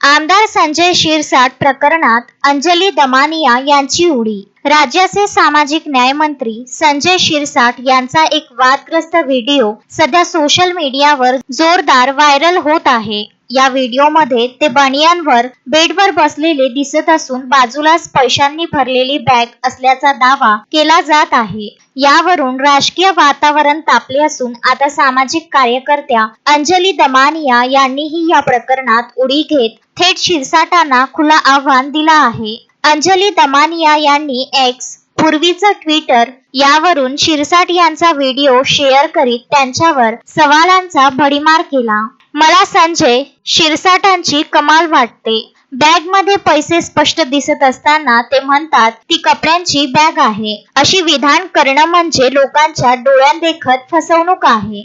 आमदार संजय शिरसाट प्रकरणात अंजली दमानिया यांची उडी. राज्याचे सामाजिक न्याय मंत्री संजय शिरसाट यांचा एक वादग्रस्त व्हिडिओ सध्या सोशल मीडियावर जोरदार व्हायरल होत आहे. या व्हिडिओमध्ये ते बनियानवर बेडवर बसलेले दिसत असून बाजूलाच पैशांनी भरलेली बॅग असल्याचा दावा केला जात आहे. यावरून राजकीय वातावरण तापले असून आता सामाजिक कार्यकर्त्या अंजली दमानिया यांनीही या प्रकरणात उडी घेत थेट शिरसाटांना खुला आव्हान दिला आहे. अंजली दमानिया यांनी एक्स पूर्वीचं ट्विटर यावरून शिरसाट यांचा व्हिडिओ शेअर करीत त्यांच्यावर सवालांचा भडीमार केला. मला संजय शिरसाटांची कमाल वाटते. बॅगमध्ये पैसे स्पष्ट दिसत असताना ते म्हणतात ती कपड्यांची बॅग आहे. अशी विधान करणं म्हणजे लोकांच्या डोळ्यांदेखत फसवणूक आहे.